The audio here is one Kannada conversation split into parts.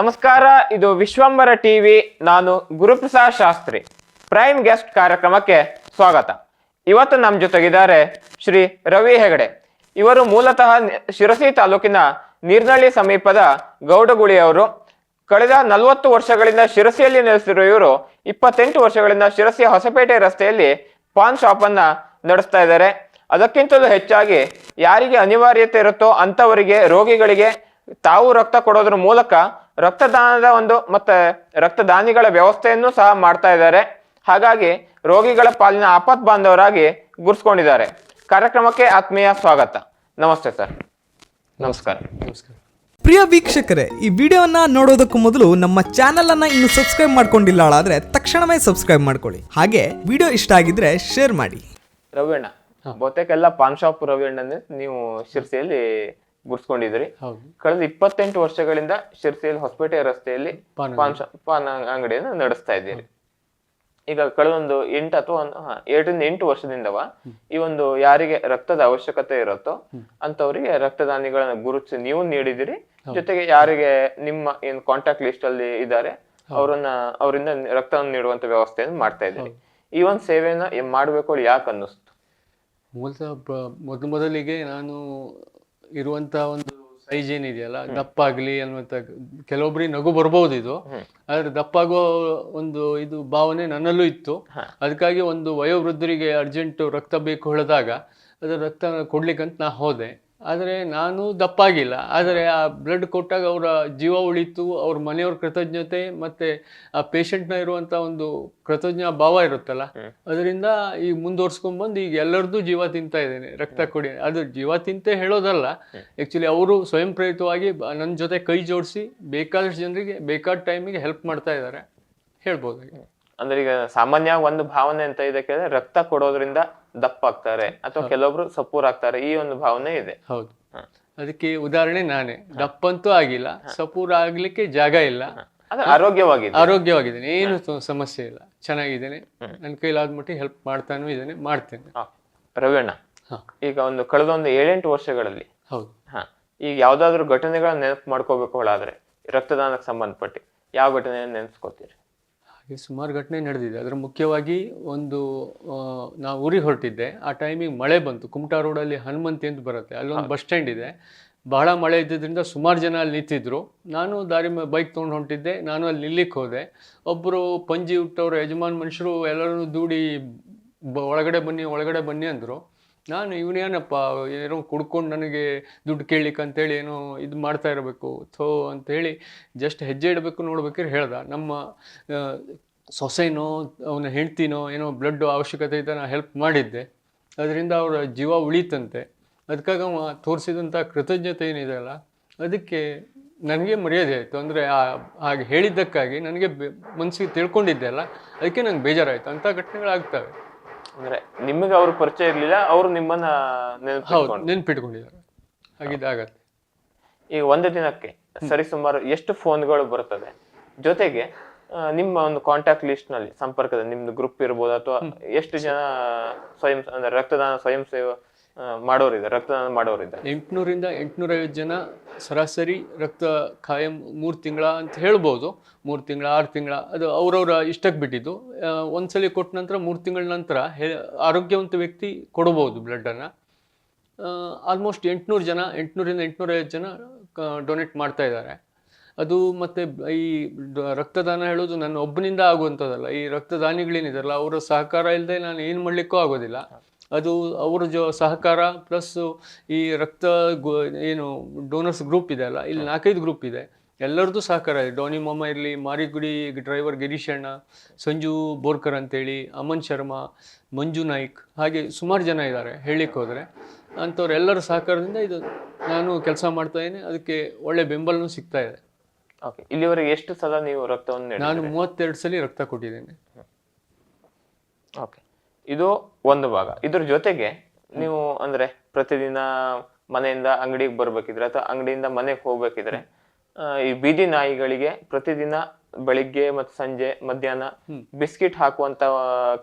ನಮಸ್ಕಾರ, ಇದು ವಿಶ್ವಂಬರ ಟಿವಿ, ನಾನು ಗುರುಪ್ರಸಾದ್ ಶಾಸ್ತ್ರಿ. ಪ್ರೈಮ್ ಗೆಸ್ಟ್ ಕಾರ್ಯಕ್ರಮಕ್ಕೆ ಸ್ವಾಗತ. ಇವತ್ತು ನಮ್ಮ ಜೊತೆಗಿದ್ದಾರೆ ಶ್ರೀ ರವಿ ಹೆಗಡೆ. ಇವರು ಮೂಲತಃ ಶಿರಸಿ ತಾಲೂಕಿನ ನೀರ್ನಳ್ಳಿ ಸಮೀಪದ ಗೌಡಗುಳಿಯವರು ಕಳೆದ ನಲವತ್ತು ವರ್ಷಗಳಿಂದ ಶಿರಸಿಯಲ್ಲಿ ನೆಲೆಸಿರುವ ಇವರು, ಇಪ್ಪತ್ತೆಂಟು ವರ್ಷಗಳಿಂದ ಶಿರಸಿ ಹೊಸಪೇಟೆ ರಸ್ತೆಯಲ್ಲಿ ಪಾನ್ ಶಾಪ್ ಅನ್ನ ನಡೆಸ್ತಾ ಇದ್ದಾರೆ. ಅದಕ್ಕಿಂತಲೂ ಹೆಚ್ಚಾಗಿ ಯಾರಿಗೆ ಅನಿವಾರ್ಯತೆ ಇರುತ್ತೋ ಅಂತವರಿಗೆ ರೋಗಿಗಳಿಗೆ ತಾವು ರಕ್ತ ಕೊಡೋದ್ರ ಮೂಲಕ ರಕ್ತದಾನದ ಒಂದು ಮತ್ತೆ ರಕ್ತದಾನಿಗಳ ವ್ಯವಸ್ಥೆಯನ್ನು ಸಹ ಮಾಡ್ತಾ ಇದ್ದಾರೆ. ಹಾಗಾಗಿ ರೋಗಿಗಳ ಪಾಲಿನ ಆಪತ್ ಬಾಂಧವರಾಗಿ ಗುರ್ಸ್ಕೊಂಡಿದ್ದಾರೆ. ಕಾರ್ಯಕ್ರಮಕ್ಕೆ ಆತ್ಮೀಯ ಸ್ವಾಗತ. ನಮಸ್ತೆ ಸರ್. ನಮಸ್ಕಾರ. ನಮಸ್ಕಾರ. ಪ್ರಿಯ ವೀಕ್ಷಕರೇ ಈ ವಿಡಿಯೋನ ನೋಡೋದಕ್ಕೂ ಮೊದಲು ನಮ್ಮ ಚಾನೆಲ್ ಅನ್ನ ಇನ್ನು ಸಬ್ಸ್ಕ್ರೈಬ್ ಮಾಡ್ಕೊಂಡಿಲ್ಲ ಆದ್ರೆ ತಕ್ಷಣವೇ ಸಬ್ಸ್ಕ್ರೈಬ್ ಮಾಡ್ಕೊಳ್ಳಿ. ಹಾಗೆ ವಿಡಿಯೋ ಇಷ್ಟ ಆಗಿದ್ರೆ ಶೇರ್ ಮಾಡಿ. ರವೀಣ್ಣ ಬಹುತೇಕ ಎಲ್ಲ ಪಾನ್ ಶಾಪ್ ರವಿಯಣ್ಣನೇ ನೀವು ಶಿರ್ಸಿಯಲ್ಲಿ ಗುರ್ಸ್ಕೊಂಡಿದ್ರಿ ಹೌದು. ಕಳೆದ ಇಪ್ಪತ್ತೆಂಟು ವರ್ಷಗಳಿಂದ ಶಿರ್ಸಿಯಲ್ಲಿ ಹೊಸಪೇಟೆ ರಸ್ತೆಯಲ್ಲಿ ಪಾನ್ ಪಾನ್ ಅಂಗಡಿಯನ್ನು ನಡೆಸ್ತಾ ಇದ್ದೀರಿ. ಈಗ ಕಳೆದೊಂದು ಎಂಟು ಅಥವಾ ಒಂದು ಏಳರಿಂದ ಎಂಟು ವರ್ಷದಿಂದವ ಈ ಒಂದು ಯಾರಿಗೆ ರಕ್ತದ ಅವಶ್ಯಕತೆ ಇರುತ್ತೋ ಅಂತವರಿಗೆ ರಕ್ತದಾನಿಗಳನ್ನ ಗುರುತಿಸಿ ನೀವು ನೀಡಿದಿರಿ ಜೊತೆಗೆ ಯಾರಿಗೆ ನಿಮ್ಮ ಏನ್ ಕಾಂಟ್ಯಾಕ್ಟ್ ಲಿಸ್ಟ್ ಅಲ್ಲಿ ಇದ್ದಾರೆ ಅವರನ್ನ ಅವರಿಂದ ರಕ್ತವನ್ನು ನೀಡುವಂತ ವ್ಯವಸ್ಥೆಯನ್ನು ಮಾಡ್ತಾ ಇದ್ದೀರಿ. ಈ ಒಂದು ಸೇವೆಯನ್ನ ಮಾಡ್ಬೇಕು ಯಾಕೆ ಅನ್ನಿಸ್ತು? ಮೂಲತಃ ಮೊದಲು ಮೊದಲಿಗೆ ನಾನು ಇರುವಂತ ಒಂದು ಸೈಜ್ ಏನಿದೆಯಲ್ಲ ದಪ್ಪ ಆಗ್ಲಿ ಅನ್ನುವಂತ ಕೆಲವೊಬ್ಬರಿಗೆ ನಗು ಬರಬಹುದು ಇದು. ಆದ್ರೆ ದಪ್ಪಾಗೋ ಒಂದು ಇದು ಭಾವನೆ ನನ್ನಲ್ಲೂ ಇತ್ತು. ಅದಕ್ಕಾಗಿ ಒಂದು ವಯೋವೃದ್ಧರಿಗೆ ಅರ್ಜೆಂಟ್ ರಕ್ತ ಬೇಕು ಹೇಳಿದಾಗ ಅದರ ರಕ್ತ ಕೊಡ್ಲಿಕ್ಕಂತ ನಾ ಹೋದೆ. ಆದರೆ ನಾನು ದಪ್ಪಾಗಿಲ್ಲ. ಆದರೆ ಆ ಬ್ಲಡ್ ಕೊಟ್ಟಾಗ ಅವರ ಜೀವ ಉಳಿತು ಅವ್ರ ಮನೆಯವ್ರ ಕೃತಜ್ಞತೆ ಮತ್ತೆ ಆ ಪೇಷಂಟ್ನ ಇರುವಂತ ಒಂದು ಕೃತಜ್ಞ ಭಾವ ಇರುತ್ತಲ್ಲ ಅದರಿಂದ ಈಗ ಮುಂದುವರ್ಸ್ಕೊಂಡ್ಬಂದು ಈಗ ಎಲ್ಲರದ್ದು ಜೀವ ತಿಂತಾ ಇದ್ದೇನೆ ರಕ್ತ ಕೊಡಿ. ಅದು ಜೀವ ತಿಂತೆ ಹೇಳೋದಲ್ಲ ಆ್ಯಕ್ಚುಲಿ ಅವರು ಸ್ವಯಂ ಪ್ರೇರಿತವಾಗಿ ನನ್ನ ಜೊತೆ ಕೈ ಜೋಡಿಸಿ ಬೇಕಾದಷ್ಟು ಜನರಿಗೆ ಬೇಕಾದ ಟೈಮಿಗೆ ಹೆಲ್ಪ್ ಮಾಡ್ತಾ ಇದ್ದಾರೆ. ಹೇಳ್ಬೋದು ಅಂದ್ರೆ ಈಗ ಸಾಮಾನ್ಯವಾಗಿ ಒಂದು ಭಾವನೆ ಅಂತ ಇದೆ ಕೇಳಿದ್ರೆ ರಕ್ತ ಕೊಡೋದ್ರಿಂದ ದಪ್ಪ ಆಗ್ತಾರೆ ಅಥವಾ ಕೆಲವೊಬ್ರು ಸಪೂರ್ ಆಗ್ತಾರೆ ಈ ಒಂದು ಭಾವನೆ ಇದೆ. ಹೌದು. ಅದಕ್ಕೆ ಉದಾಹರಣೆ ನಾನೇ. ದಪ್ಪಂತೂ ಆಗಿಲ್ಲ ಸಪೂರ್ ಆಗ್ಲಿಕ್ಕೆ ಜಾಗ ಇಲ್ಲ. ಆರೋಗ್ಯವಾಗಿದೆ ಆರೋಗ್ಯವಾಗಿದ್ದೇನೆ. ಏನು ಸಮಸ್ಯೆ ಇಲ್ಲ. ಚೆನ್ನಾಗಿದ್ದೇನೆ. ನನ್ನ ಕೈಲಾದ ಮಟ್ಟಿಗೆ ಹೆಲ್ಪ್ ಮಾಡ್ತಾನೂ ಇದ್ದೇನೆ ಮಾಡ್ತೇನೆ. ರವಿಣ್ಣ ಈಗ ಒಂದು ಕಳೆದ ಒಂದು ಏಳೆಂಟು ವರ್ಷಗಳಲ್ಲಿ ಹೌದು. ಈಗ ಯಾವ್ದಾದ್ರು ಘಟನೆಗಳನ್ನ ನೆನಪು ಮಾಡ್ಕೋಬೇಕು ಹೇಳಾದ್ರೆ ರಕ್ತದಾನಕ್ಕೆ ಸಂಬಂಧಪಟ್ಟು ಯಾವ ಘಟನೆಯನ್ನು ನೆನೆಸ್ಕೋತೀರಿ? ಸುಮಾರು ಘಟನೆ ನಡೆದಿದೆ. ಅದರ ಮುಖ್ಯವಾಗಿ ಒಂದು ನಾವು ಊರಿಗೆ ಹೊರಟಿದ್ದೆ. ಆ ಟೈಮಿಗೆ ಮಳೆ ಬಂತು. ಕುಮಟಾ ರೋಡಲ್ಲಿ ಹನುಮಂತಿ ಅಂತ ಬರುತ್ತೆ. ಅಲ್ಲೊಂದು ಬಸ್ ಸ್ಟ್ಯಾಂಡ್ ಇದೆ. ಬಹಳ ಮಳೆ ಇದ್ದಿದ್ದರಿಂದ ಸುಮಾರು ಜನ ಅಲ್ಲಿ ನಿಂತಿದ್ರು. ನಾನು ದಾರಿ ಬೈಕ್ ತೊಗೊಂಡು ಹೊಂಟಿದ್ದೆ. ನಾನು ಅಲ್ಲಿ ನಿಲ್ಲಿಕ್ಕೆ ಹೋದೆ. ಒಬ್ಬರು ಪಂಜಿ ಹುಟ್ಟವ್ರು ಯಜಮಾನ್ ಮನುಷ್ಯರು ಎಲ್ಲರೂ ದೂಡಿ ಬ- ಒಳಗಡೆ ಬನ್ನಿ ಒಳಗಡೆ ಬನ್ನಿ ಅಂದರು. ನಾನು ಇವನೇನಪ್ಪ ಏನೋ ಕುಡ್ಕೊಂಡು ನನಗೆ ದುಡ್ಡು ಕೇಳಲಿಕ್ಕೆ ಅಂತೇಳಿ ಏನೋ ಇದು ಮಾಡ್ತಾ ಇರಬೇಕು ಥೋ ಅಂತೇಳಿ ಜಸ್ಟ್ ಹೆಜ್ಜೆ ಇಡಬೇಕು ನೋಡ್ಬೇಕಾದ್ರೆ ಹೇಳ್ದ. ನಮ್ಮ ಆ, ಸೊಸೆನೋ ಅವನ ಹೆಂಡ್ತಿನೋ ಏನೋ ಬ್ಲಡ್ ಅವಶ್ಯಕತೆ ಇದ್ದ ನಾನು ಹೆಲ್ಪ್ ಮಾಡಿದ್ದೆ. ಅದರಿಂದ ಅವರ ಜೀವ ಉಳೀತಂತೆ. ಅದಕ್ಕಾಗಿ ಅವ ತೋರಿಸಿದಂಥ ಕೃತಜ್ಞತೆ ಏನಿದೆ ಅಲ್ಲ ಅದಕ್ಕೆ ನನಗೆ ಮರ್ಯಾದೆ ಆಯಿತು. ಅಂದರೆ ಹಾಗೆ ಹೇಳಿದ್ದಕ್ಕಾಗಿ ನನಗೆ ಮನಸ್ಸಿಗೆ ತಿಳ್ಕೊಂಡಿದ್ದೆ ಅಲ್ಲ ಅದಕ್ಕೆ ನಂಗೆ ಬೇಜಾರಾಯಿತು. ಅಂಥ ಘಟನೆಗಳಾಗ್ತವೆ. ಅಂದ್ರೆ ನಿಮಗೆ ಅವ್ರ ಪರಿಚಯ ಇರ್ಲಿಲ್ಲ ಅವರು ನಿಮ್ಮನ್ನ ನೆನ್ಪಿಟ್ಕೊಂಡಿದ್ದಾರೆ. ಹಾಗಿದ್ದಾಗತ್ತೆ ಈಗ ಒಂದು ದಿನಕ್ಕೆ ಸರಿಸುಮಾರು ಎಷ್ಟು ಫೋನ್ಗಳು ಬರ್ತದೆ? ಜೊತೆಗೆ ಆ, ನಿಮ್ಮ ಒಂದು ಕಾಂಟ್ಯಾಕ್ಟ್ ಲಿಸ್ಟ್ನಲ್ಲಿ ಸಂಪರ್ಕದ ನಿಮ್ದು ಗ್ರೂಪ್ ಇರ್ಬೋದು ಅಥವಾ ಎಷ್ಟು ಜನ ಸ್ವಯಂ ಅಂದ್ರೆ ರಕ್ತದಾನ ಸ್ವಯಂ ಸೇವೆ ಮಾಡೋರಿದ್ದಾರೆ ರಕ್ತದಾನ ಮಾಡೋರಿದ್ದಾರೆ. ಎಂಟುನೂರಿಂದ ಎಂಟುನೂರೈವತ್ತು ಜನ ಸರಾಸರಿ ರಕ್ತ ಖಾಯಂ ಮೂರು ತಿಂಗಳ ಅಂತ ಹೇಳ್ಬೋದು. ಮೂರು ತಿಂಗಳ, ಆರು ತಿಂಗಳ, ಅದು ಅವರವರ ಇಷ್ಟಕ್ಕೆ ಬಿಟ್ಟಿದ್ದು. ಒಂದ್ಸಲಿ ಕೊಟ್ಟ ನಂತರ ಮೂರು ತಿಂಗಳ ನಂತರ ಆರೋಗ್ಯವಂತ ವ್ಯಕ್ತಿ ಕೊಡ್ಬೋದು ಬ್ಲಡ್ಡನ್ನು ಆಲ್ಮೋಸ್ಟ್ ಎಂಟುನೂರು ಜನ, ಎಂಟುನೂರಿಂದ ಎಂಟುನೂರೈವತ್ತು ಜನ ಡೊನೇಟ್ ಮಾಡ್ತಾ ಇದ್ದಾರೆ. ಅದು ಮತ್ತು ಈ ರಕ್ತದಾನ ಹೇಳೋದು ನನ್ನ ಒಬ್ಬನಿಂದ ಆಗುವಂಥದ್ದಲ್ಲ. ಈ ರಕ್ತದಾನಿಗಳೇನಿದಾರಲ್ಲ, ಅವರ ಸಹಕಾರ ಇಲ್ಲದೆ ನಾನು ಏನು ಮಾಡಲಿಕ್ಕೂ ಆಗೋದಿಲ್ಲ. ಅದು ಅವರ ಜೊ ಸಹಕಾರ ಪ್ಲಸ್ ಈ ರಕ್ತ ಗು- ಏನು ಡೋನರ್ಸ್ ಗ್ರೂಪ್ ಇದೆ ಅಲ್ಲ ಇಲ್ಲಿ ನಾಲ್ಕೈದು ಗ್ರೂಪ್ ಇದೆ. ಎಲ್ಲರದ್ದು ಸಹಕಾರ ಇದೆ. ಡೋನಿ ಮೊಮ್ಮ ಇರಲಿ ಮಾರಿಗುಡಿ ಡ್ರೈವರ್ ಗಿರೀಶ್ ಅಣ್ಣ ಸಂಜು ಬೋರ್ಕರ್ ಅಂತೇಳಿ ಅಮನ್ ಶರ್ಮಾ ಮಂಜು ನಾಯ್ಕ್ ಹಾಗೆ ಸುಮಾರು ಜನ ಇದ್ದಾರೆ ಹೇಳಲಿಕ್ಕೆ ಹೋದರೆ. ಅಂಥವ್ರೆಲ್ಲರ ಸಹಕಾರದಿಂದ ಇದು ನಾನು ಕೆಲಸ ಮಾಡ್ತಾ ಇದ್ದೀನಿ. ಅದಕ್ಕೆ ಒಳ್ಳೆ ಬೆಂಬಲನೂ ಸಿಗ್ತಾ ಇದೆ. ಓಕೆ ಇಲ್ಲಿವರೆಗೆ ಎಷ್ಟು ಸಲ ನೀವು ರಕ್ತವನ್ನು ನಾನು ಮೂವತ್ತೆರಡು ಸಲ ರಕ್ತ ಕೊಟ್ಟಿದ್ದೇನೆ. ಓಕೆ ಇದು ಒಂದು ಭಾಗ. ಇದ್ರ ಜೊತೆಗೆ ನೀವು ಅಂದ್ರೆ ಪ್ರತಿದಿನ ಮನೆಯಿಂದ ಅಂಗಡಿಗೆ ಬರ್ಬೇಕಿದ್ರೆ ಅಥವಾ ಅಂಗಡಿಯಿಂದ ಮನೆಗೆ ಹೋಗ್ಬೇಕಿದ್ರೆ ಈ ಬೀದಿ ನಾಯಿಗಳಿಗೆ ಪ್ರತಿದಿನ ಬೆಳಿಗ್ಗೆ ಮತ್ತು ಸಂಜೆ ಮಧ್ಯಾಹ್ನ ಬಿಸ್ಕಿಟ್ ಹಾಕುವಂತ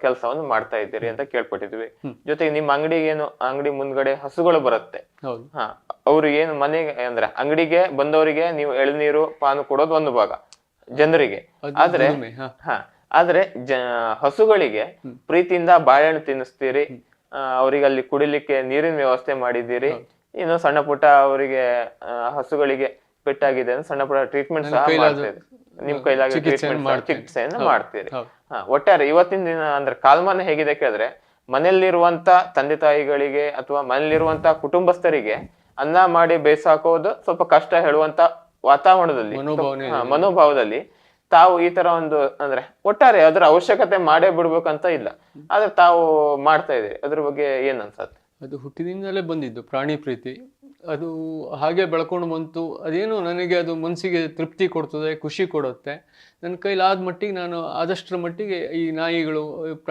ಕೆಲಸವನ್ನು ಮಾಡ್ತಾ ಇದ್ದೀರಿ ಅಂತ ಕೇಳ್ಪಟ್ಟಿದ್ವಿ. ಜೊತೆಗೆ ನಿಮ್ಮ ಅಂಗಡಿಗೆ ಏನು ಅಂಗಡಿ ಮುಂದ್ಗಡೆ ಹಸುಗಳು ಬರುತ್ತೆ. ಹಾ ಅವ್ರಿಗೆ ಏನು ಮನೆಗೆ ಅಂದ್ರೆ ಅಂಗಡಿಗೆ ಬಂದವರಿಗೆ ನೀವು ಎಳ್ನೀರು ಪಾನು ಕೊಡೋದು ಒಂದು ಭಾಗ ಜನರಿಗೆ. ಆದ್ರೆ ಹಾ. ಆದ್ರೆ ಜ ಹಸುಗಳಿಗೆ ಪ್ರೀತಿಯಿಂದ ಬಾಳೆಹಣ್ಣು ತಿನ್ನಿಸ್ತೀರಿ. ಅವರಿಗೆ ಅಲ್ಲಿ ಕುಡಿಲಿಕ್ಕೆ ನೀರಿನ ವ್ಯವಸ್ಥೆ ಮಾಡಿದ್ದೀರಿ. ಇನ್ನು ಸಣ್ಣ ಪುಟ್ಟ ಅವರಿಗೆ ಹಸುಗಳಿಗೆ ಪೆಟ್ಟಾಗಿದೆ ಅಂದ್ರೆ ಸಣ್ಣ ಪುಟ್ಟ ಟ್ರೀಟ್ಮೆಂಟ್ ಸಹ ಮಾಡ್ತೀರಿ ನಿಮ್ ಕೈಲಾಗಿ ಟ್ರೀಟ್ಮೆಂಟ್. ಚಿಕಿತ್ಸೆಯನ್ನು ಮಾಡ್ತೀರಿ. ಒಟ್ಟಾರೆ ಇವತ್ತಿನ ದಿನ ಅಂದ್ರೆ ಕಾಲಮಾನ ಹೇಗಿದೆ ಕೇಳಿದ್ರೆ ಮನೆಯಲ್ಲಿರುವಂತ ತಂದೆ ತಾಯಿಗಳಿಗೆ ಅಥವಾ ಮನೆಯಲ್ಲಿರುವಂತ ಕುಟುಂಬಸ್ಥರಿಗೆ ಅನ್ನ ಮಾಡಿ ಬೇಸಾಕೋದು ಸ್ವಲ್ಪ ಕಷ್ಟ ಹೇಳುವಂತ ವಾತಾವರಣದಲ್ಲಿ ಮನೋಭಾವದಲ್ಲಿ ತಾವು ಈ ತರ ಒಂದು ಅಂದ್ರೆ ಒಟ್ಟಾರೆ ಅದರ ಅವಶ್ಯಕತೆ ಮಾಡೇ ಬಿಡ್ಬೇಕಂತ ಇಲ್ಲ. ಆದ್ರೆ ತಾವು ಮಾಡ್ತಾ ಇದೀರಿ ಅದ್ರ ಬಗ್ಗೆ ಏನ್ ಅನ್ಸತ್ತೆ? ಅದು ಹುಟ್ಟಿನಿಂದಲೇ ಬಂದಿದ್ದು ಪ್ರಾಣಿ ಪ್ರೀತಿ. ಅದು ಹಾಗೆ ಬೆಳ್ಕೊಂಡು ಬಂತು. ಅದೇನು ನನಗೆ ಅದು ಮನಸ್ಸಿಗೆ ತೃಪ್ತಿ ಕೊಡ್ತದೆ, ಖುಷಿ ಕೊಡುತ್ತೆ. ನನ್ನ ಕೈಲಾದ ಮಟ್ಟಿಗೆ ನಾನು ಆದಷ್ಟರ ಮಟ್ಟಿಗೆ ಈ ನಾಯಿಗಳು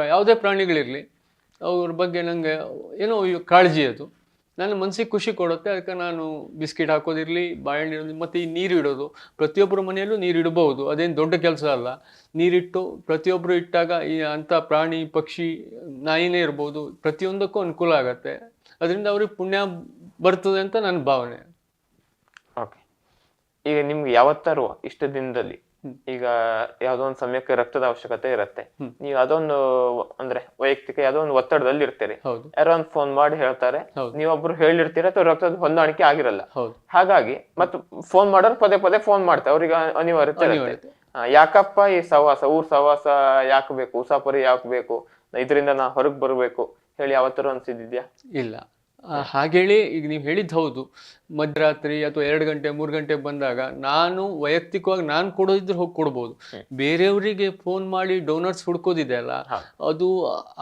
ಯಾವುದೇ ಪ್ರಾಣಿಗಳಿರಲಿ, ಅವ್ರ ಬಗ್ಗೆ ನನಗೆ ಏನೋ ಕಾಳಜಿ ಅದು. ನನ್ನ ಮನಸ್ಸಿಗೆ ಖುಷಿ ಕೊಡುತ್ತೆ, ಅದಕ್ಕೆ ನಾನು ಬಿಸ್ಕಿಟ್ ಹಾಕೋದಿರಲಿ, ಬಾಳೆಹಣ್ಣು ಮತ್ತು ಈ ನೀರು ಇಡೋದು. ಪ್ರತಿಯೊಬ್ಬರ ಮನೆಯಲ್ಲೂ ನೀರು ಇಡಬಹುದು, ಅದೇನು ದೊಡ್ಡ ಕೆಲಸ ಅಲ್ಲ. ನೀರಿಟ್ಟು ಪ್ರತಿಯೊಬ್ಬರು ಇಟ್ಟಾಗ ಈ ಅಂಥ ಪ್ರಾಣಿ, ಪಕ್ಷಿ, ನಾಯಿನೇ ಇರ್ಬೋದು, ಪ್ರತಿಯೊಂದಕ್ಕೂ ಅನುಕೂಲ ಆಗತ್ತೆ. ಅದರಿಂದ ಅವ್ರಿಗೆ ಪುಣ್ಯ ಬರ್ತದೆ ಅಂತ ನನ್ನ ಭಾವನೆ. ಓಕೆ. ಈಗ ನಿಮ್ಗೆ ಯಾವತ್ತಾರು ಇಷ್ಟ ದಿನದಲ್ಲಿ ಈಗ ಯಾವ್ದೋ ಒಂದು ಸಮಯಕ್ಕೆ ರಕ್ತದ ಅವಶ್ಯಕತೆ ಇರುತ್ತೆ. ನೀವು ಅದೊಂದು ಅಂದ್ರೆ ವೈಯಕ್ತಿಕ ಯಾವ್ದೋ ಒಂದು ಒತ್ತಡದಲ್ಲಿ ಇರ್ತೀರಿ. ಯಾರೋ ಒಂದು ಫೋನ್ ಮಾಡಿ ಹೇಳ್ತಾರೆ. ನೀವೊಬ್ರು ಹೇಳಿರ್ತೀರ ಅಥವಾ ರಕ್ತದ ಹೊಂದಾಣಿಕೆ ಆಗಿರಲ್ಲ. ಹಾಗಾಗಿ ಮತ್ತು ಫೋನ್ ಮಾಡೋರು ಪದೇ ಪದೇ ಫೋನ್ ಮಾಡ್ತಾರೆ. ಅವ್ರಿಗೆ ಅನಿವಾರ್ಯತೆ ಇರುತ್ತೆ. ಯಾಕಪ್ಪ ಈ ಸವಾಸ ಊರ್ ಸವಾಸ ಯಾಕೆ ಬೇಕು ಉಸಾಪರಿ ಯಾಕೆ ಬೇಕು ಇದರಿಂದ ನಾ ಹೊರಗ್ ಬರ್ಬೇಕು ಹೇಳಿ ಯಾವತ್ತಾರು ಅನ್ಸಿದ್ಯಾ ಇಲ್ಲ. ಹಾಗೇಳಿ ಈಗ ನೀವು ಹೇಳಿದ್ದು ಹೌದು. ಮಧ್ಯರಾತ್ರಿ ಅಥವಾ ಎರಡು ಗಂಟೆ ಮೂರು ಗಂಟೆ ಬಂದಾಗ ನಾನು ವೈಯಕ್ತಿಕವಾಗಿ ನಾನು ಕೊಡೋದಿದ್ರೆ ಹೋಗಿ ಕೊಡ್ಬೋದು. ಬೇರೆಯವರಿಗೆ ಫೋನ್ ಮಾಡಿ ಡೋನರ್ಸ್ ಹುಡ್ಕೋದಿದೆ ಅಲ್ಲ ಅದು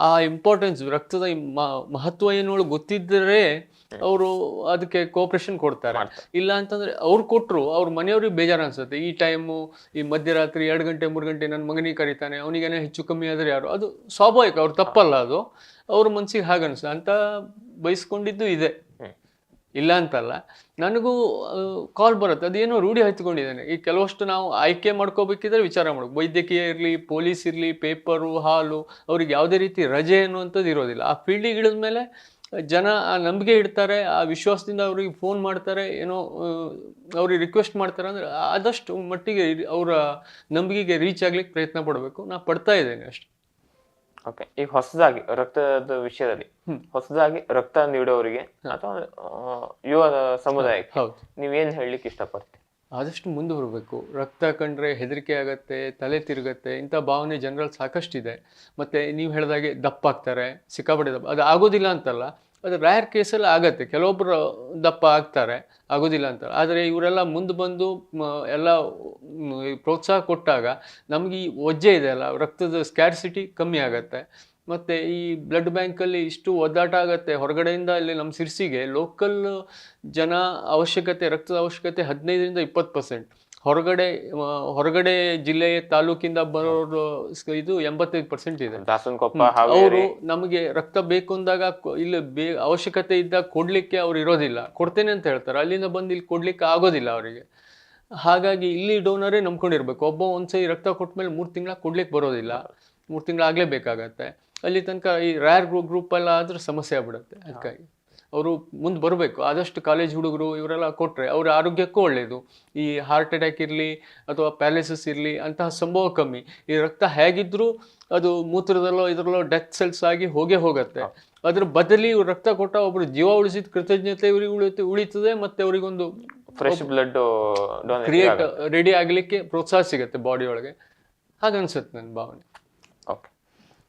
ಆ ಇಂಪಾರ್ಟೆನ್ಸ್ ರಕ್ತದ ಮ- ಮಹತ್ವ ಏನು ಗೊತ್ತಿದ್ದರೆ ಅವರು ಅದಕ್ಕೆ ಕೋಪರೇಷನ್ ಕೊಡ್ತಾರೆ. ಇಲ್ಲ ಅಂತಂದ್ರೆ ಅವ್ರು ಕೊಟ್ಟರು ಅವ್ರ ಮನೆಯವ್ರಿಗೆ ಬೇಜಾರು ಅನ್ಸುತ್ತೆ. ಈ ಟೈಮು ಈ ಮಧ್ಯರಾತ್ರಿ ಎರಡು ಗಂಟೆ ಮೂರು ಗಂಟೆ ನನ್ನ ಮಗನಿಗೆ ಕರೀತಾನೆ ಅವನಿಗೇನೋ ಹೆಚ್ಚು ಕಮ್ಮಿ ಆದರೆ ಯಾರು? ಅದು ಸ್ವಾಭಾವಿಕ ಅವ್ರು ತಪ್ಪಲ್ಲ ಅದು. ಅವ್ರ ಮನ್ಸಿಗೆ ಹಾಗೆ ಅನ್ಸುತ್ತೆ. ಅಂತ ಬಯಸ್ಕೊಂಡಿದ್ದು ಇದೆ. ಇಲ್ಲ ಅಂತಲ್ಲ. ನನಗೂ ಕಾಲ್ ಬರುತ್ತೆ. ಅದೇನೋ ರೂಢಿ ಹಚ್ಕೊಂಡಿದ್ದೇನೆ ಈ ಕೆಲವಷ್ಟು ನಾವು ಆಯ್ಕೆ ಮಾಡ್ಕೋಬೇಕಿದ್ರೆ ವಿಚಾರ ಮಾಡ್ಬೇಕು. ವೈದ್ಯಕೀಯ ಇರಲಿ ಪೊಲೀಸ್ ಇರಲಿ ಪೇಪರು ಹಾಲು ಅವ್ರಿಗೆ ಯಾವುದೇ ರೀತಿ ರಜೆ ಅನ್ನುವಂಥದ್ದು ಇರೋದಿಲ್ಲ. ಆ ಫೀಲ್ಡಿಗೆ ಇಳಿದ ಮೇಲೆ ಜನ ಆ ನಂಬಿಕೆ ಇಡ್ತಾರೆ ಆ ವಿಶ್ವಾಸದಿಂದ ಅವ್ರಿಗೆ ಫೋನ್ ಮಾಡ್ತಾರೆ ಏನೋ ಅವ್ರಿಗೆ ರಿಕ್ವೆಸ್ಟ್ ಮಾಡ್ತಾರೆ ಅಂದರೆ ಆದಷ್ಟು ಮಟ್ಟಿಗೆ ಅವರ ನಂಬಿಕೆಗೆ ರೀಚ್ ಆಗ್ಲಿಕ್ಕೆ ಪ್ರಯತ್ನ ಪಡಬೇಕು. ನಾ ಪಡ್ತಾ ಇದ್ದೇನೆ ಅಷ್ಟೆ. ಓಕೆ ಈಗ ಹೊಸದಾಗಿ ರಕ್ತದ ವಿಷಯದಲ್ಲಿ. ಹೊಸದಾಗಿ ರಕ್ತ ನೀಡೋರಿಗೆ ಅಥವಾ ಯುವ ಸಮುದಾಯಕ್ಕೆ ಹೌದು. ನೀವೇನ್ ಹೇಳಲಿಕ್ಕೆ ಇಷ್ಟಪಡ್ತೀರಿ? ಆದಷ್ಟು ಮುಂದೆ ಬರಬೇಕು. ರಕ್ತ ಕಂಡ್ರೆ ಹೆದರಿಕೆ ಆಗುತ್ತೆ, ತಲೆ ತಿರುಗತ್ತೆ, ಇಂಥ ಭಾವನೆ ಜನರಲ್ಲಿ ಸಾಕಷ್ಟಿದೆ. ಮತ್ತು ನೀವು ಹೇಳಿದಾಗೆ ದಪ್ಪಾಗ್ತಾರೆ, ಸಿಕ್ಕಾಪಟ್ಟೆ ದಪ್ಪ, ಅದು ಆಗೋದಿಲ್ಲ ಅಂತಲ್ಲ, ಅದು ರ್ಯಾರ್ ಕೇಸಲ್ಲಿ ಆಗತ್ತೆ. ಕೆಲವೊಬ್ಬರು ದಪ್ಪ ಆಗ್ತಾರೆ, ಆಗೋದಿಲ್ಲ ಅಂತ ಆದರೆ ಇವರೆಲ್ಲ ಮುಂದೆ ಬಂದು ಎಲ್ಲ ಪ್ರೋತ್ಸಾಹ ಕೊಟ್ಟಾಗ ನಮಗೆ ಈ ಒಜ್ಜೆ ಇದೆ ಅಲ್ಲ, ರಕ್ತದ ಸ್ಕ್ಯಾರ್ಸಿಟಿ ಕಮ್ಮಿ ಆಗತ್ತೆ. ಮತ್ತು ಈ ಬ್ಲಡ್ ಬ್ಯಾಂಕಲ್ಲಿ ಇಷ್ಟು ಒದ್ದಾಟ ಆಗತ್ತೆ. ಹೊರಗಡೆಯಿಂದ ಇಲ್ಲಿ ನಮ್ಮ ಸಿರ್ಸಿಗೆ ಲೋಕಲ್ ಜನ ಅವಶ್ಯಕತೆ ರಕ್ತದ ಅವಶ್ಯಕತೆ ಹದಿನೈದರಿಂದ ಇಪ್ಪತ್ತು ಪರ್ಸೆಂಟ್ ಹೊರಗಡೆ ಹೊರಗಡೆ ಜಿಲ್ಲೆ ತಾಲೂಕಿಂದ ಬರೋರು ಇದು ಎಂಬತ್ತೈದು ಪರ್ಸೆಂಟ್ ಇದೆ. ಅವರು ನಮಗೆ ರಕ್ತ ಬೇಕು ಅಂದಾಗ ಇಲ್ಲಿ ಬೇ ಅವಶ್ಯಕತೆ ಇದ್ದಾಗ ಕೊಡ್ಲಿಕ್ಕೆ ಅವ್ರು ಇರೋದಿಲ್ಲ. ಕೊಡ್ತೇನೆ ಅಂತ ಹೇಳ್ತಾರೆ. ಅಲ್ಲಿಂದ ಬಂದು ಇಲ್ಲಿ ಕೊಡ್ಲಿಕ್ಕೆ ಆಗೋದಿಲ್ಲ ಅವರಿಗೆ. ಹಾಗಾಗಿ ಇಲ್ಲಿ ಡೋನರೇ ನಂಬ್ಕೊಂಡಿರ್ಬೇಕು. ಒಬ್ಬ ಒಂದ್ಸರಿ ರಕ್ತ ಕೊಟ್ಟ ಮೇಲೆ ಮೂರು ತಿಂಗಳ ಕೊಡ್ಲಿಕ್ಕೆ ಬರೋದಿಲ್ಲ. ಮೂರು ತಿಂಗಳು ಆಗ್ಲೇಬೇಕಾಗತ್ತೆ. ಅಲ್ಲಿ ತನಕ ಈ ರ್ಯಾರ್ ಗ್ರೂಪ್ ಗ್ರೂಪ್ ಎಲ್ಲ ಆದ್ರೆ ಸಮಸ್ಯೆ ಆಗ್ಬಿಡುತ್ತೆ ಅದಕ್ಕಾಗಿ. ಅವರು ಮುಂದೆ ಬರಬೇಕು. ಆದಷ್ಟು ಕಾಲೇಜ್ ಹುಡುಗರು ಇವರೆಲ್ಲ ಕೊಟ್ಟರೆ ಅವ್ರ ಆರೋಗ್ಯಕ್ಕೂ ಒಳ್ಳೆಯದು ಈ ಹಾರ್ಟ್ ಅಟ್ಯಾಕ್ ಇರಲಿ ಅಥವಾ ಪ್ಯಾಲೇಸಸ್ ಇರಲಿ ಅಂತಹ ಸಂಭವ ಕಮ್ಮಿ. ಈ ರಕ್ತ ಹೇಗಿದ್ರೂ ಅದು ಮೂತ್ರದಲ್ಲೋ ಇದರಲ್ಲೋ ಡೆತ್ ಸೆಲ್ಸ್ ಆಗಿ ಹೋಗೇ ಹೋಗುತ್ತೆ. ಅದ್ರ ಬದಲಿ ಇವ್ರು ರಕ್ತ ಕೊಟ್ಟ ಒಬ್ರು ಜೀವ ಉಳಿಸಿದ ಕೃತಜ್ಞತೆ ಇವ್ರಿಗೆ ಉಳಿಯುತ್ತೆ ಉಳಿತದೆ ಮತ್ತೆ ಅವರಿಗೊಂದು ಫ್ರೆಶ್ ಬ್ಲಡ್ ಕ್ರಿಯೇಟ್ ರೆಡಿ ಆಗಲಿಕ್ಕೆ ಪ್ರೋತ್ಸಾಹ ಸಿಗುತ್ತೆ ಬಾಡಿ ಒಳಗೆ. ಹಾಗನ್ಸುತ್ತೆ ನನ್ನ ಭಾವನೆ.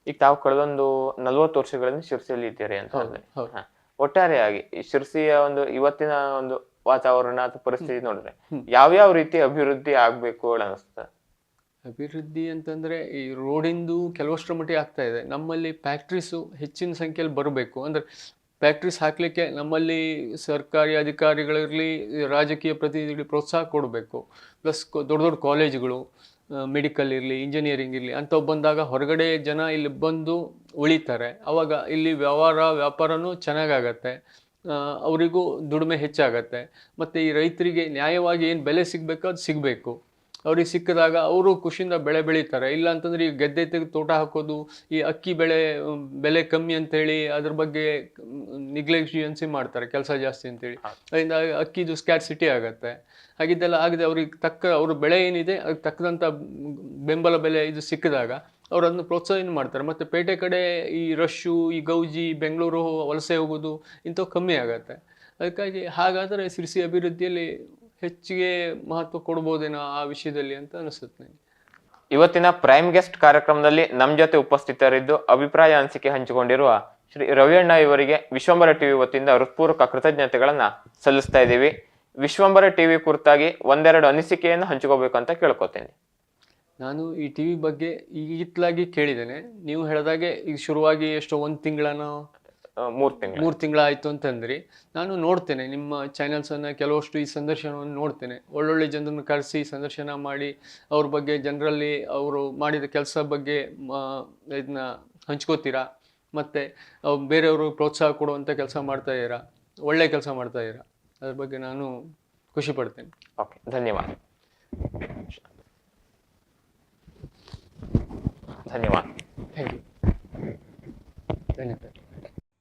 ಈಗ ತಾವು ಕಳೆದೊಂದು ನಲ್ವತ್ತು ವರ್ಷಗಳಿಂದ ಶಿರ್ಸಿಯಲ್ಲಿ ಇದ್ದೀರಿ ಅಂತ ಅಂದ್ರೆ. ಹಾ. ಒಟ್ಟಾರೆಯಾಗಿ ಈ ಶಿರ್ಸಿಯ ಒಂದು ಇವತ್ತಿನ ಒಂದು ವಾತಾವರಣ ಅಥವಾ ಪರಿಸ್ಥಿತಿ ನೋಡಿದ್ರೆ ಯಾವ್ಯಾವ ರೀತಿ ಅಭಿವೃದ್ಧಿ ಆಗ್ಬೇಕು ಅನಿಸ್ತದೆ ಅಭಿವೃದ್ಧಿ ಅಂತಂದ್ರೆ ಈ ರೋಡಿಂದು ಕೆಲವಷ್ಟರ ಮಟ್ಟಿಗೆ ಆಗ್ತಾ ಇದೆ. ನಮ್ಮಲ್ಲಿ ಫ್ಯಾಕ್ಟ್ರೀಸು ಹೆಚ್ಚಿನ ಸಂಖ್ಯೆಯಲ್ಲಿ ಬರಬೇಕು. ಅಂದ್ರೆ ಫ್ಯಾಕ್ಟ್ರೀಸ್ ಹಾಕ್ಲಿಕ್ಕೆ ನಮ್ಮಲ್ಲಿ ಸರ್ಕಾರಿ ಅಧಿಕಾರಿಗಳಿರಲಿ ರಾಜಕೀಯ ಪ್ರತಿನಿಧಿಗಳಿಗೆ ಪ್ರೋತ್ಸಾಹ ಕೊಡಬೇಕು. ಪ್ಲಸ್ ದೊಡ್ಡ ದೊಡ್ಡ ಕಾಲೇಜುಗಳು ಮೆಡಿಕಲ್ ಇರಲಿ ಇಂಜಿನಿಯರಿಂಗ್ ಇರಲಿ ಅಂತ ಬಂದಾಗ ಹೊರಗಡೆ ಜನ ಇಲ್ಲಿ ಬಂದು ಉಳಿತಾರೆ. ಅವಾಗ ಇಲ್ಲಿ ವ್ಯವಹಾರ, ವ್ಯಾಪಾರನೂ ಚೆನ್ನಾಗಾಗತ್ತೆ. ಅವರಿಗೂ ದುಡಿಮೆ ಹೆಚ್ಚಾಗತ್ತೆ. ಮತ್ತು ಈ ರೈತರಿಗೆ ನ್ಯಾಯವಾಗಿ ಏನು ಬೆಲೆ ಸಿಗಬೇಕು ಅದು ಸಿಗಬೇಕು. ಅವ್ರಿಗೆ ಸಿಕ್ಕಿದಾಗ ಅವರು ಖುಷಿಯಿಂದ ಬೆಳೆ ಬೆಳೀತಾರೆ. ಇಲ್ಲ ಅಂತಂದ್ರೆ ಈ ಗೆದ್ದೆ ತೆಗೆದು ತೋಟ ಹಾಕೋದು ಈ ಅಕ್ಕಿ ಬೆಳೆ ಬೆಲೆ ಕಮ್ಮಿ ಅಂತೇಳಿ ಅದ್ರ ಬಗ್ಗೆ ನಿಗ್ಲೆಕ್ಷಿಯನ್ಸಿ ಮಾಡ್ತಾರೆ ಕೆಲಸ ಜಾಸ್ತಿ ಅಂತೇಳಿ. ಅದರಿಂದ ಅಕ್ಕಿದು ಸ್ಕ್ಯಾರ್ಸಿಟಿ ಆಗುತ್ತೆ. ಹಾಗಿದ್ದೆಲ್ಲ ಆಗಿದೆ ಅವ್ರಿಗೆ ತಕ್ಕ ಅವ್ರ ಬೆಳೆ ಏನಿದೆ ಅದಕ್ಕೆ ತಕ್ಕದಂಥ ಬೆಂಬಲ ಬೆಲೆ ಇದು ಸಿಕ್ಕಿದಾಗ ಅವ್ರು ಅದನ್ನು ಪ್ರೋತ್ಸಾಹ ಮಾಡ್ತಾರೆ. ಮತ್ತು ಪೇಟೆ ಕಡೆ ಈ ರಶ್ಶು ಈ ಗೌಜಿ ಬೆಂಗಳೂರು ವಲಸೆ ಹೋಗೋದು ಇಂಥವು ಕಮ್ಮಿ ಆಗುತ್ತೆ. ಅದಕ್ಕಾಗಿ ಹಾಗಾದರೆ ಸಿರಿಸಿ ಅಭಿವೃದ್ಧಿಯಲ್ಲಿ ಹೆಚ್ಚಿಗೆ ಮಹತ್ವ ಕೊಡ್ಬೋದೇನೋ ಆ ವಿಷಯದಲ್ಲಿ ಅಂತ ಅನಿಸುತ್ತೆ ನನಗೆ. ಇವತ್ತಿನ ಪ್ರೈಮ್ ಗೆಸ್ಟ್ ಕಾರ್ಯಕ್ರಮದಲ್ಲಿ ನಮ್ಮ ಜೊತೆ ಉಪಸ್ಥಿತರಿದ್ದು ಅಭಿಪ್ರಾಯ ಅನಿಸಿಕೆ ಹಂಚಿಕೊಂಡಿರುವ ಶ್ರೀ ರವಿಯಣ್ಣ ಇವರಿಗೆ ವಿಶ್ವಂಬರ ಟಿವಿ ವತಿಯಿಂದ ಹೃತ್ಪೂರ್ವಕ ಕೃತಜ್ಞತೆಗಳನ್ನ ಸಲ್ಲಿಸ್ತಾ ಇದ್ದೀವಿ. ವಿಶ್ವಂಬರ ಟಿವಿ ಕುರಿತಾಗಿ ಒಂದೆರಡು ಅನಿಸಿಕೆಯನ್ನು ಹಂಚಿಕೋಬೇಕು ಅಂತ ಕೇಳ್ಕೊತೀನಿ. ನಾನು ಈ ಟಿವಿ ಬಗ್ಗೆ ಈಗಿತ್ಲಾಗಿ ಕೇಳಿದ್ದೇನೆ. ನೀವು ಹೇಳಿದಾಗೆ ಈಗ ಶುರುವಾಗಿ ಎಷ್ಟೋ ಒಂದು ತಿಂಗಳನೋ ಆ, ಮೂರ್ ತಿಂಗಳು ಮೂರು ತಿಂಗಳಾಯ್ತು ಅಂತಂದ್ರಿ. ನಾನು ನೋಡ್ತೇನೆ ನಿಮ್ಮ ಚಾನೆಲ್ಸನ್ನು ಕೆಲವಷ್ಟು ಈ ಸಂದರ್ಶನವನ್ನು ನೋಡ್ತೇನೆ. ಒಳ್ಳೊಳ್ಳೆ ಜನರನ್ನು ಕರೆಸಿ ಸಂದರ್ಶನ ಮಾಡಿ ಅವ್ರ ಬಗ್ಗೆ ಜನರಲ್ಲಿ ಅವರು ಮಾಡಿದ ಕೆಲಸ ಬಗ್ಗೆ ಇದನ್ನ ಹಂಚ್ಕೋತೀರಾ? ಮತ್ತು ಬೇರೆಯವರು ಪ್ರೋತ್ಸಾಹ ಕೊಡುವಂಥ ಕೆಲಸ ಮಾಡ್ತಾ ಇದ್ದೀರಾ? ಒಳ್ಳೆ ಕೆಲಸ ಮಾಡ್ತಾ ಇದ್ದೀರಾ? ಅದ್ರ ಬಗ್ಗೆ ನಾನು ಖುಷಿ ಪಡ್ತೇನೆ. ಓಕೆ ಧನ್ಯವಾದ. ಧನ್ಯವಾದ. ಥ್ಯಾಂಕ್ ಯು ಧನ್ಯವಾದ.